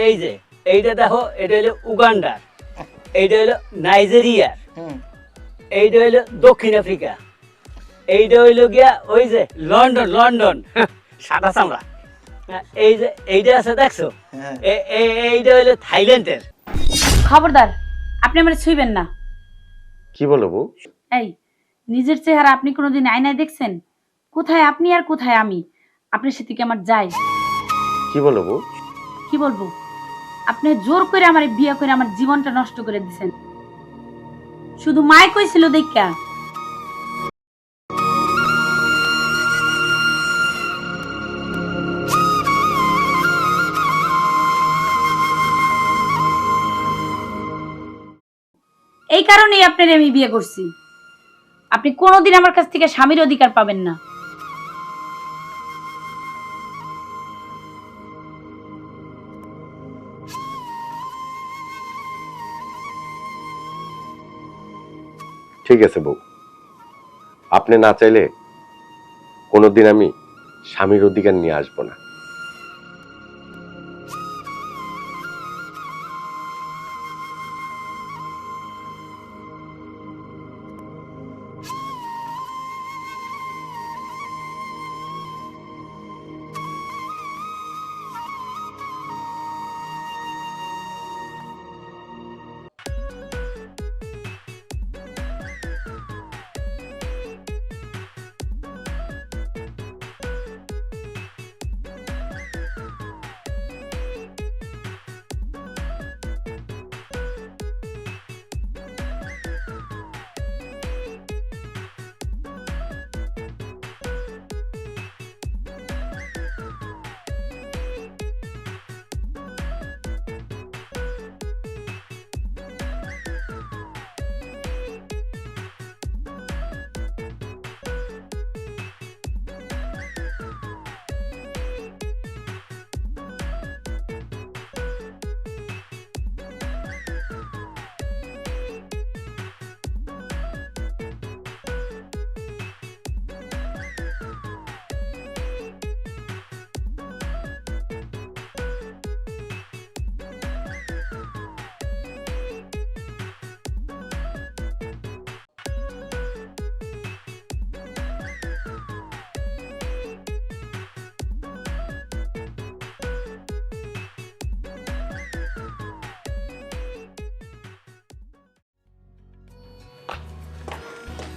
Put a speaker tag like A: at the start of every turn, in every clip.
A: এই যে এইটা দেখো এটা হলো উগান্ডার এইটা হলো নাইজেরিয়ার
B: হুম।
A: এইটা হইল দক্ষিণ আফ্রিকা এইটা হইল গিয়া ওই যে লন্ডন লন্ডন সাদা চামড়া। হ্যাঁ, এই যে এইটা আছে দেখছ?
B: হ্যাঁ।
A: এইটা হইল থাইল্যান্ডের।
C: খবরদার আপনি আমার ছুঁইবেন না।
D: কি বলো বউ?
C: এই নিজের চেহারা আপনি কোনোদিন আয়নায় দেখছেন? কোথায় আপনি আর কোথায় আমি? আপনার সাথে কি আমার যাই
D: কি বলো বউ?
C: কি বলব? আপনি জোর করে আমার বিয়ে করে আমার জীবনটা নষ্ট করে দিছেন। শুধু মায় কইছিল দেখা এই কারণেই আপনার আমি বিয়ে করছি। আপনি কোনোদিন আমার কাছ থেকে স্বামীর অধিকার পাবেন না।
D: ঠিক আছে বউ। আপনি না চাইলে কোনোদিন আমি স্বামীর অধিকার নিয়ে আসব না।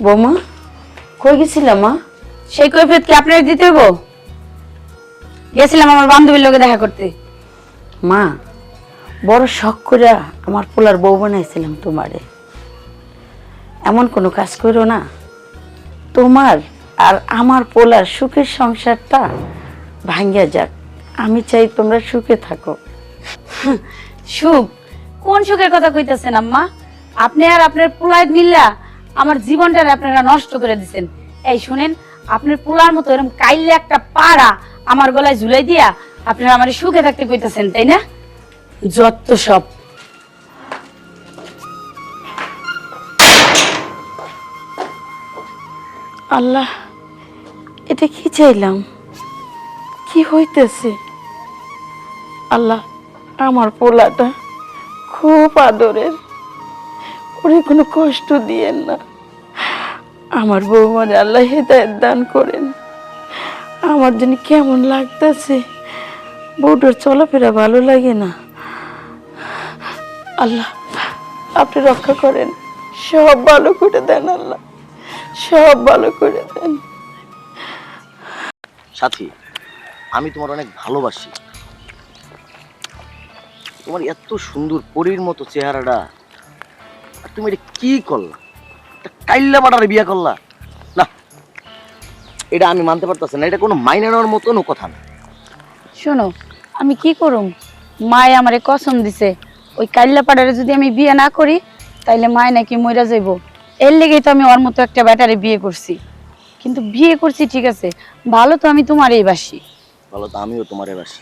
C: বৌমা কই গেছিলাম মা? সেই কৈফিয়ত কি আপনার দিতে হইব? গেছিলাম আমার বান্ধবীর লোকে দেখা করতে।
E: মা বড় শখ করে আমার পোলার বউ বানাইছিলাম তোমারে। এমন কোনো কাজ করো না। তোমার আর আমার পোলার সুখের সংসারটা ভাঙ্গিয়া যাক। আমি চাই তোমরা সুখে থাকো।
C: সুখ? কোন সুখের কথা কইতেছেন আম্মা? আপনি আর আপনার পোলায় মিল্লা আমার জীবনটা আপনারা নষ্ট করে দিছেন। এই শুনেন, আপনার পোলার মতো এরকম কাইলে একটা পাড়া আমার গলায় ঝুলাই দিয়া আপনারা আমার সুখে থাকতে কইতেছেন, তাই না? যত সব।
E: আল্লাহ, এটা কি চাইলাম? কি হইতেছে? আল্লাহ, আমার পোলাটা খুব আদরের। ওরে কোনো কষ্ট দিয়েন না। আমার বৌমারে আল্লাহ হেদায়ত দান করেন। আমার জন্য কেমন লাগতেছে। বউটার চলাফেরা ভালো লাগে না। আল্লাহ, আপনি রক্ষা করেন। সব ভালো করে দেন আল্লাহ। সব ভালো করে দেন।
B: সাথী, আমি তোমার অনেক ভালোবাসি। তোমার এত সুন্দর পরীর মতো চেহারাটা আর তুমি এটা কি করলা? কাইল্লা বিয়া করলা? না এটা আমি মানতে পারতেছি না এটা কোনো মাইনে নেওয়ার মতনও কথা না।
C: শোনো আমি কি করুম? মায় আমারে কসম দিছে ওই যদি আমি বিয়ে না করি তাইলে মায় নাকি মইরা যাইব। এর লেগেই তো আমি ওর মতো একটা ব্যাটারে বিয়ে করছি। কিন্তু বিয়ে করছি ঠিক আছে ভালো তো আমি তোমারই বাসি।
B: বলো তো আমিও তোমারে বাসি।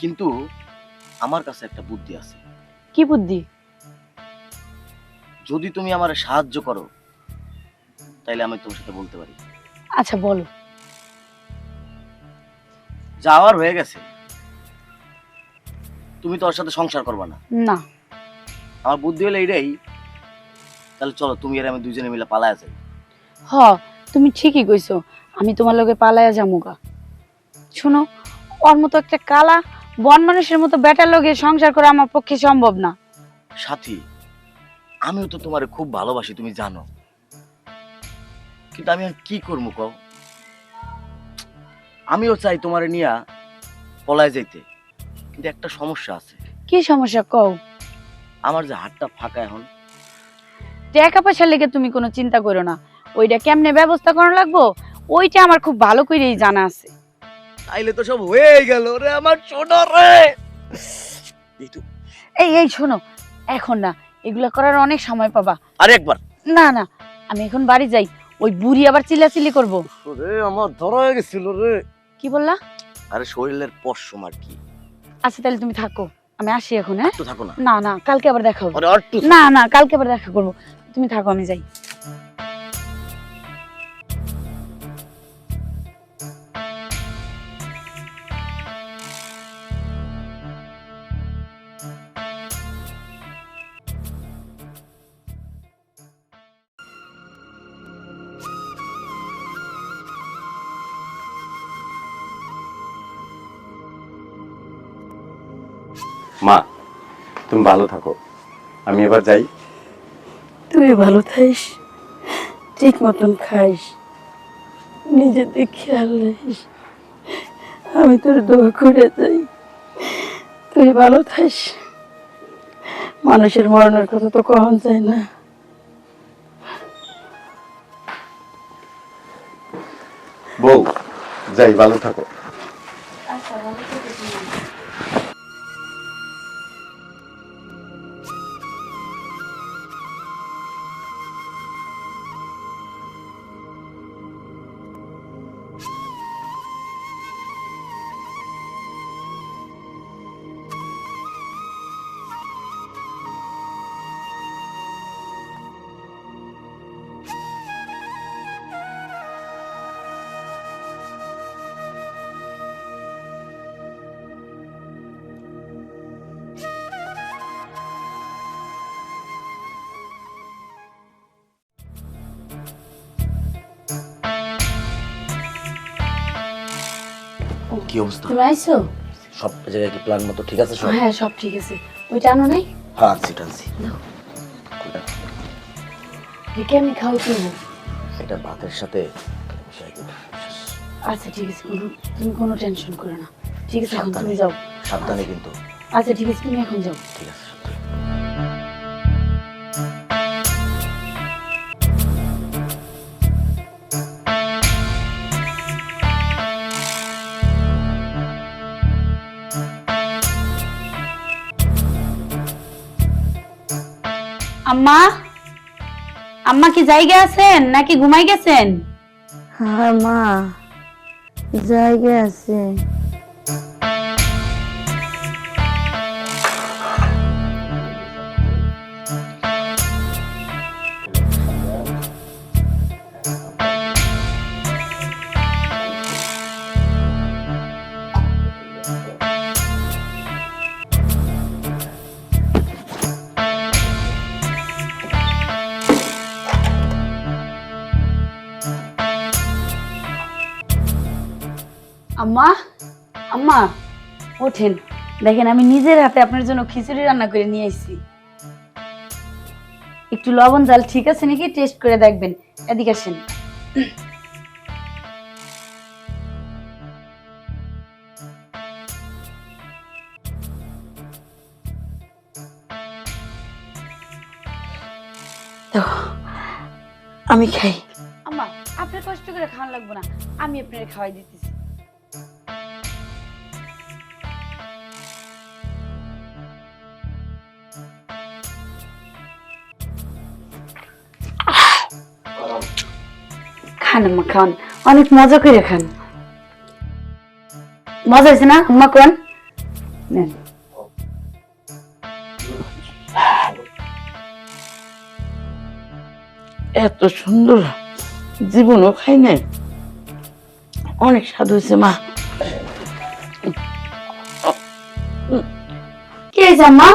B: কিন্তু আমার কাছে একটা বুদ্ধি আছে।
C: কি বুদ্ধি?
B: যদি তুমি আমার সাহায্য করো তাইলে আমি তোমার সাথে বলতে পারি।
C: আচ্ছা বলো।
B: যাওয়ার হয়ে গেছে। তুমি তো ওর সাথে সংসার করবে না।
C: না।
B: আমার বুদ্ধি হলো এইটাই। তাহলে চলো তুমি আর আমি দুজনে মিলে পালায়া যাই।
C: হ তুমি ঠিকই কইছো। আমি তোমার লগে পালায়া যামুগা শোনো ওর মতো একটা কালা বন মানুষের মতো বেটার লগে সংসার করা আমার পক্ষে সম্ভব না।
B: সাথী আমিও তো তোমারে খুব ভালোবাসি তুমি জানো। কিন্তু আমি আর কি করব কও? আমিও চাই তোমারে নিয়া পলায় যাইতে কিন্তু একটা সমস্যা আছে।
C: কি সমস্যা কও?
B: আমার যে হাতটা ফাঁকা এখন।
C: টাকা পয়সার লেগে তুমি কোনো চিন্তা করো না। ওইটা কেমনে ব্যবস্থা করা লাগবো? ওইটা আমার খুব ভালো করেই জানা আছে।
B: তাইলে তো সব হয়ে গেল রে আমার সোনা রে। এই তো
C: এই এই শোনো এখন না এগুলা করার অনেক সময় পাবা।
B: আর একবার?
C: না না আমি এখন বাড়ি যাই। ওই বুড়ি আবার চিল্লাচিল্লি করব।
B: রে আমার ধরা হয়ে গেছিল রে।
C: কি বললা?
B: আরে শরীরের পশম আর কি।
C: আচ্ছা তাহলে তুমি থাকো। আমি আসি এখন হ্যাঁ?
B: থাকো না।
C: না না কালকে আবার দেখা হবে।
B: আরে আর
C: না না কালকে আবার দেখা করব। তুমি থাকো আমি যাই।
D: মা তুমি ভালো থাকো। আমি এবার যাই।
E: তুই ভালো থাইস ঠিক মতন খাইস নিজেতে খেয়াল রাখিস। আমি তোর দোয়া করে যাই। তুই ভালো থাইস মানুষের মরণের কথা তো কখন যায় না।
D: বউ যাই ভালো থাকো।
B: কি অবস্থা?
C: তুমি আইছো?
B: সব জায়গায় কি প্ল্যান মতো ঠিক আছে সব?
C: হ্যাঁ সব ঠিক আছে। ওইটা আনো নাই?
B: হ্যাঁ আনছি টানছি।
C: রেখে আমি খাও তুমি
B: এটা ভাতের সাথে
C: আচ্ছা ঠিক আছে তুমি কোনো টেনশন করো না। ঠিক আছে এখন। তুমি যাও।
B: সাবধানে কিন্তু।
C: আচ্ছা ঠিক আছে তুমি এখন যাও।
B: ঠিক আছে
C: আম্মা? আম্মা কি জায়গা আছেন নাকি ঘুমাই গেছেন?
E: হ্যাঁ মা। জায়গা আছে।
C: আম্মা আম্মা ওঠেন। দেখেন আমি নিজের হাতে আপনার জন্য খিচুড়ি রান্না করে নিয়ে আসছি একটু লবণ জাল ঠিক আছে নাকি? টেস্ট করে দেখবেন। এদিকে আসেন।
E: আমি খাই।
C: আম্মা আপনার কষ্ট করে খাওয়ান লাগবে না। আমি আপনার খাওয়াই দিতেছি। খান আম্মা খান অনেক মজা করে খান। মজা হয়েছে না আম্মা কোন নেন।
E: এত সুন্দর জীবনও খাই নাই। অনেক স্বাদ হয়েছে মা।
C: হয়েছে আম্মা?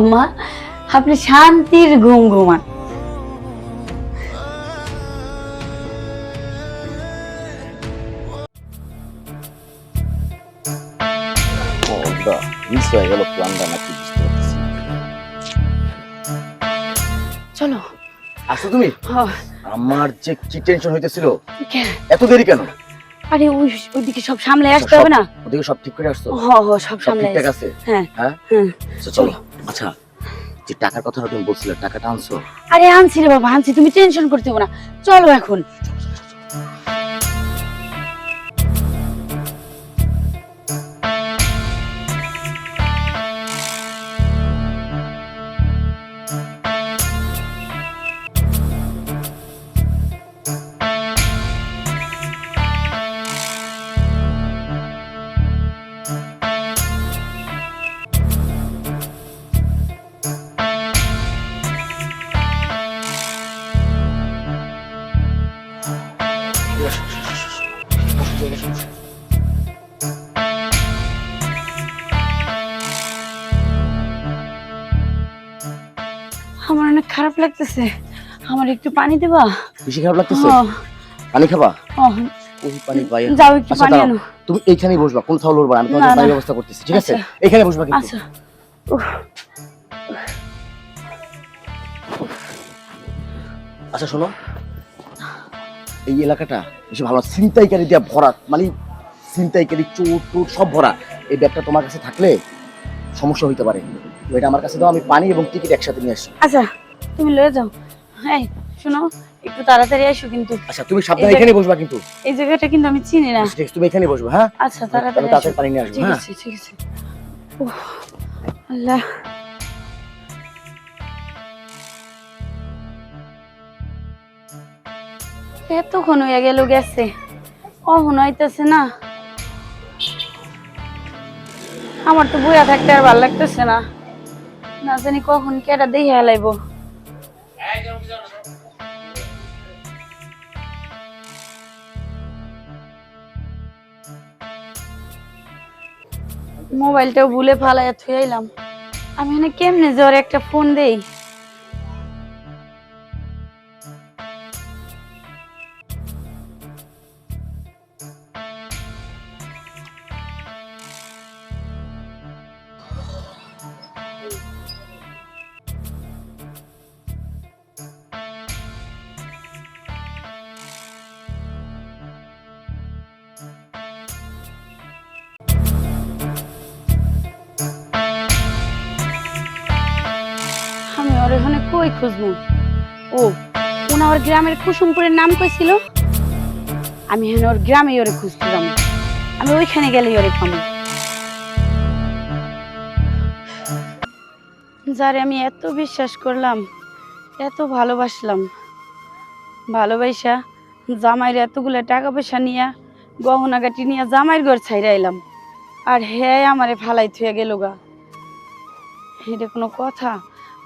C: আম্মা আপনি শান্তির ঘুম ঘুমান
B: হয়ে।
C: চলো।
B: আসো তুমি?
C: হ,
B: আমার যে কি টেনশন হইতেছিল? এত দেরি কেন?
C: আরে ওই ওইদিকে সব সামলে আসতে হবে না?
B: ওদিকে সব ঠিক করে আসছো?
C: হ হ সব সামলে আসতে-
B: আছে?
C: হ্যাঁ।
B: হ্যাঁ?
C: হ্যাঁ
B: আচ্ছা, চলো। আচ্ছা যে টাকার কথা তুমি বলছিলে টাকাটা আনছো?
C: আরে আনছি রে বাবা আনছি। তুমি টেনশন করতে না। চলো এখন। খারাপ লাগতেছে। আমার একটু পানি দেবা?
B: বেশি খারাপ লাগতেছে? পানি খাবা? পানি পাই।
C: যাও একটু
B: আচ্ছা
C: পানি আনো।
B: তুমি এইখানেই বসবা কোন থাও লড়বা আমি তোমার
C: না,
B: জন্য ব্যবস্থা করতেছি ঠিক আছে?
C: আচ্ছা।
B: এখানে বসবা কিন্তু।
C: আচ্ছা।
B: আচ্ছা শোনো। এই এলাকাটা বেশি ভালো। ছিনতাইকারী দিয়ে ভরা মানে ছিনতাইকারী চোর টোর সব ভরা। এই ব্যাগটা তোমার কাছে থাকলে সমস্যা হইতে পারে। এটা আমার কাছে দাও আমি পানি এবং টিকিট একসাথে নিয়ে আসি
C: আচ্ছা। তুমি লয়ে যাও। হ্যাঁ শোনো একটু তাড়াতাড়ি আসো কিন্তু।
B: আচ্ছা তুমি সাবধানে এখানে বসবা কিন্তু।
C: এই জায়গাটা কিন্তু আমি চিনি না।
B: ঠিক আছে, তুমি এখানে বসবা হ্যাঁ?
C: আচ্ছা তাড়াতাড়ি
B: তাড়াতাড়ি পানি নিয়ে আসব
C: ঠিক
B: হ্যাঁ?
C: আছে ঠিক আছে। উফ, আল্লাহ। এতক্ষণ হয়ে গেল গেছে। কখন হইতেছে না। আমার তো বইয়া থাকতে আর ভালো লাগতেছে না। না জানি কখন কেটা দেখে হেলাইব মোবাইলটাও ভুলে ফালাইয়া থুয়াইলাম আমি এখানে কেমনে জ্বরে একটা ফোন দেই? ওর এখানে ও, উনা ওর গ্রামের কুসুমপুরের নাম কইছিল? আমি এখানে ওর গ্রামে ওরে যাব আমি ওইখানে গেলেই ওরে পাবো। যারে আমি এত বিশ্বাস করলাম, এত ভালোবাসলাম ভালোবাসা জামাইয়ের এতগুলো টাকা পয়সা নিয়া গহনা গাটি নিয়ে জামাইয়ের ঘর ছাইরা এলাম আর হ্যাঁ আমারে ফালাই থুয়ে গেল গা। এটা কোনো কথা?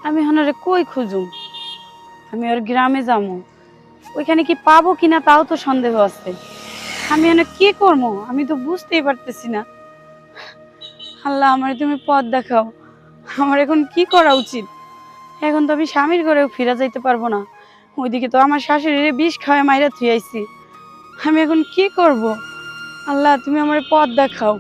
C: আমি হনারে কই খুঁজুম? আমি ওর গ্রামে যাব ওইখানে কি পাবো কিনা তাও তো সন্দেহ আছে। আমি এনে কি করব আমি তো বুঝতেই পারতেছি না। আল্লাহ, আমার তুমি পথ দেখাও। আমার এখন কি করা উচিত? এখন তো আমি স্বামীর ঘরেও ফিরে যাইতে পারব না। ওইদিকে তো আমার শাশুড়িরে বিষ খাওয়ায় মাইরা থুই আইছি। আমি এখন কি করব? আল্লাহ, তুমি আমার পথ দেখাও।